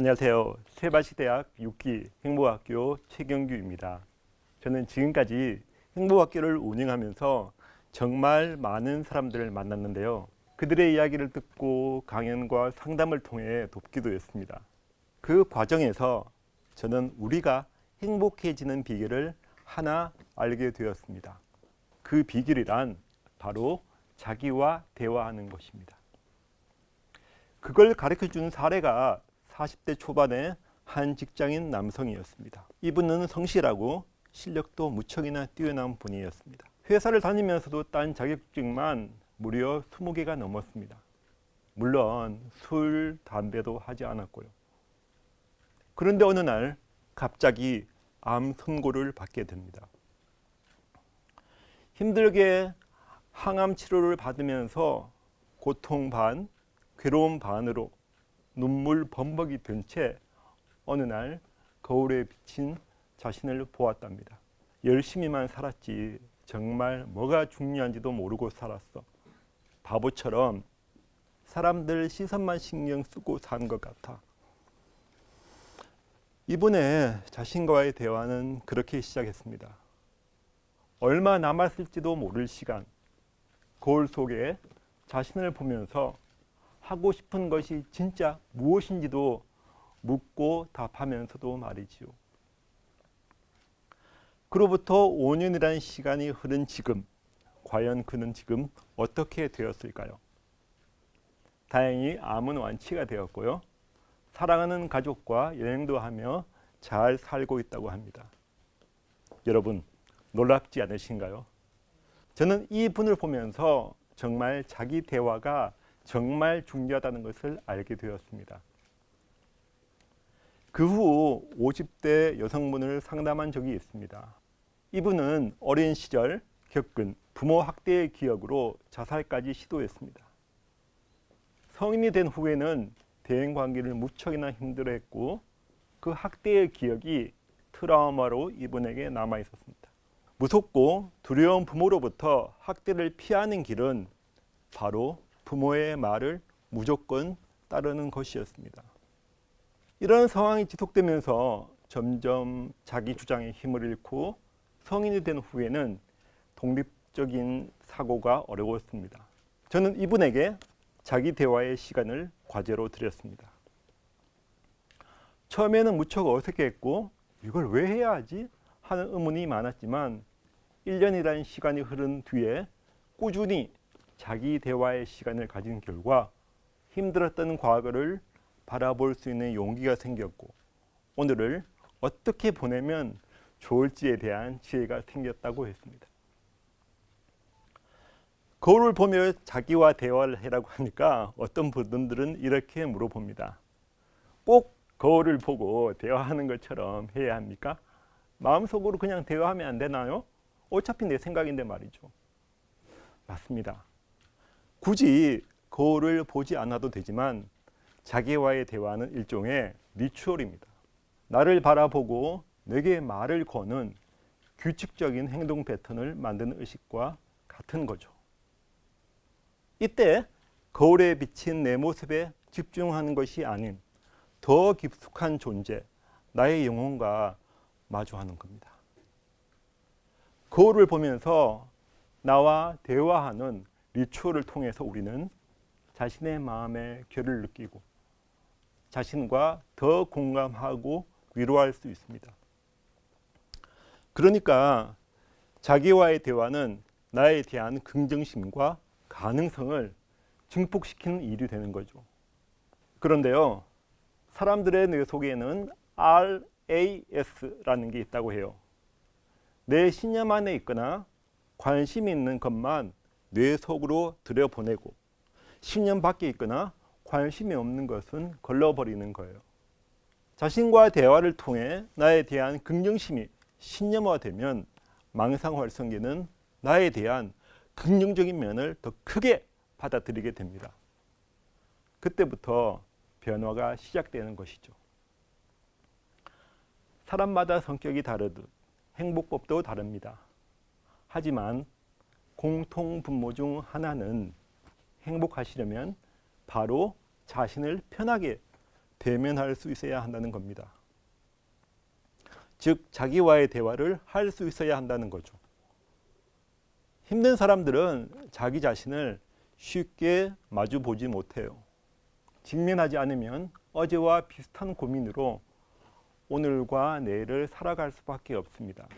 안녕하세요. 세바시대학 6기 행복학교 최경규입니다. 저는 지금까지 행복학교를 운영하면서 정말 많은 사람들을 만났는데요. 그들의 이야기를 듣고 강연과 상담을 통해 돕기도 했습니다. 그 과정에서 저는 우리가 행복해지는 비결을 하나 알게 되었습니다. 그 비결이란 바로 자기와 대화하는 것입니다. 그걸 가르쳐 준 사례가 40대 초반의 한 직장인 남성이었습니다. 이분은 성실하고 실력도 무척이나 뛰어난 분이었습니다. 회사를 다니면서도 딴 자격증만 무려 20개가 넘었습니다. 물론 술, 담배도 하지 않았고요. 그런데 어느 날 갑자기 암 선고를 받게 됩니다. 힘들게 항암 치료를 받으면서 고통 반, 괴로움 반으로 눈물 범벅이 된 채 어느 날 거울에 비친 자신을 보았답니다. 열심히만 살았지 정말 뭐가 중요한지도 모르고 살았어. 바보처럼 사람들 시선만 신경 쓰고 산 것 같아. 이번에 자신과의 대화는 그렇게 시작했습니다. 얼마 남았을지도 모를 시간, 거울 속에 자신을 보면서 하고 싶은 것이 진짜 무엇인지도 묻고 답하면서도 말이지요. 그로부터 5년이라는 시간이 흐른 지금, 과연 그는 지금 어떻게 되었을까요? 다행히 암은 완치가 되었고요. 사랑하는 가족과 여행도 하며 잘 살고 있다고 합니다. 여러분, 놀랍지 않으신가요? 저는 이 분을 보면서 정말 자기 대화가 정말 중요하다는 것을 알게 되었습니다. 그 후 50대 여성분을 상담한 적이 있습니다. 이분은 어린 시절 겪은 부모 학대의 기억으로 자살까지 시도했습니다. 성인이 된 후에는 대인 관계를 무척이나 힘들어했고 그 학대의 기억이 트라우마로 이분에게 남아 있었습니다. 무섭고 두려운 부모로부터 학대를 피하는 길은 바로 부모의 말을 무조건 따르는 것이었습니다. 이런 상황이 지속되면서 점점 자기 주장의 힘을 잃고 성인이 된 후에는 독립적인 사고가 어려웠습니다. 저는 이분에게 자기 대화의 시간을 과제로 드렸습니다. 처음에는 무척 어색했고 이걸 왜 해야 하지 하는 의문이 많았지만 1년이라는 시간이 흐른 뒤에 꾸준히 자기 대화의 시간을 가진 결과 힘들었던 과거를 바라볼 수 있는 용기가 생겼고 오늘을 어떻게 보내면 좋을지에 대한 지혜가 생겼다고 했습니다. 거울을 보며 자기와 대화를 해라고 하니까 어떤 분들은 이렇게 물어봅니다. 꼭 거울을 보고 대화하는 것처럼 해야 합니까? 마음속으로 그냥 대화하면 안 되나요? 어차피 내 생각인데 말이죠. 맞습니다. 굳이 거울을 보지 않아도 되지만 자기와의 대화는 일종의 리추얼입니다. 나를 바라보고 내게 말을 거는 규칙적인 행동 패턴을 만드는 의식과 같은 거죠. 이때 거울에 비친 내 모습에 집중하는 것이 아닌 더 깊숙한 존재, 나의 영혼과 마주하는 겁니다. 거울을 보면서 나와 대화하는 리추얼을 통해서 우리는 자신의 마음의 결을 느끼고 자신과 더 공감하고 위로할 수 있습니다. 그러니까 자기와의 대화는 나에 대한 긍정심과 가능성을 증폭시키는 일이 되는 거죠. 그런데요, 사람들의 뇌 속에는 RAS라는 게 있다고 해요. 내 신념 안에 있거나 관심 있는 것만 뇌 속으로 들여보내고 신념 밖에 있거나 관심이 없는 것은 걸러버리는 거예요. 자신과 대화를 통해 나에 대한 긍정심이 신념화되면 망상 활성계는 나에 대한 긍정적인 면을 더 크게 받아들이게 됩니다. 그때부터 변화가 시작되는 것이죠. 사람마다 성격이 다르듯 행복법도 다릅니다. 하지만 공통 분모 중 하나는 행복하시려면 바로 자신을 편하게 대면할 수 있어야 한다는 겁니다. 즉 자기와의 대화를 할 수 있어야 한다는 거죠. 힘든 사람들은 자기 자신을 쉽게 마주 보지 못해요. 직면하지 않으면 어제와 비슷한 고민으로 오늘과 내일을 살아갈 수밖에 없습니다.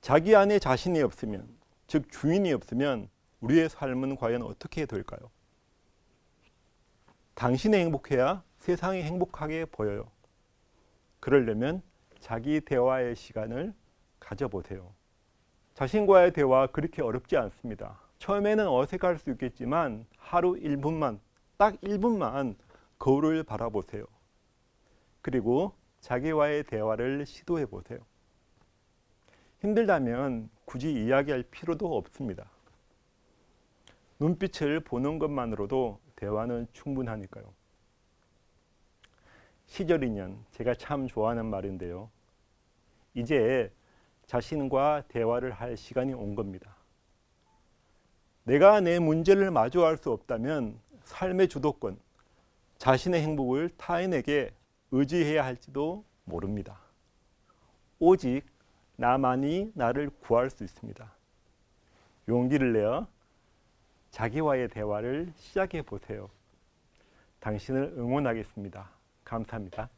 자기 안에 자신이 없으면, 즉 주인이 없으면 우리의 삶은 과연 어떻게 될까요? 당신이 행복해야 세상이 행복하게 보여요. 그러려면 자기 대화의 시간을 가져보세요. 자신과의 대화 그렇게 어렵지 않습니다. 처음에는 어색할 수 있겠지만 하루 1분만 딱 1분만 거울을 바라보세요. 그리고 자기와의 대화를 시도해 보세요. 힘들다면 굳이 이야기할 필요도 없습니다. 눈빛을 보는 것만으로도 대화는 충분하니까요. 시절 인연 제가 참 좋아하는 말인데요. 이제 자신과 대화를 할 시간이 온 겁니다. 내가 내 문제를 마주할 수 없다면 삶의 주도권, 자신의 행복을 타인에게 의지해야 할지도 모릅니다. 오직 나만이 나를 구할 수 있습니다. 용기를 내어 자기와의 대화를 시작해 보세요. 당신을 응원하겠습니다. 감사합니다.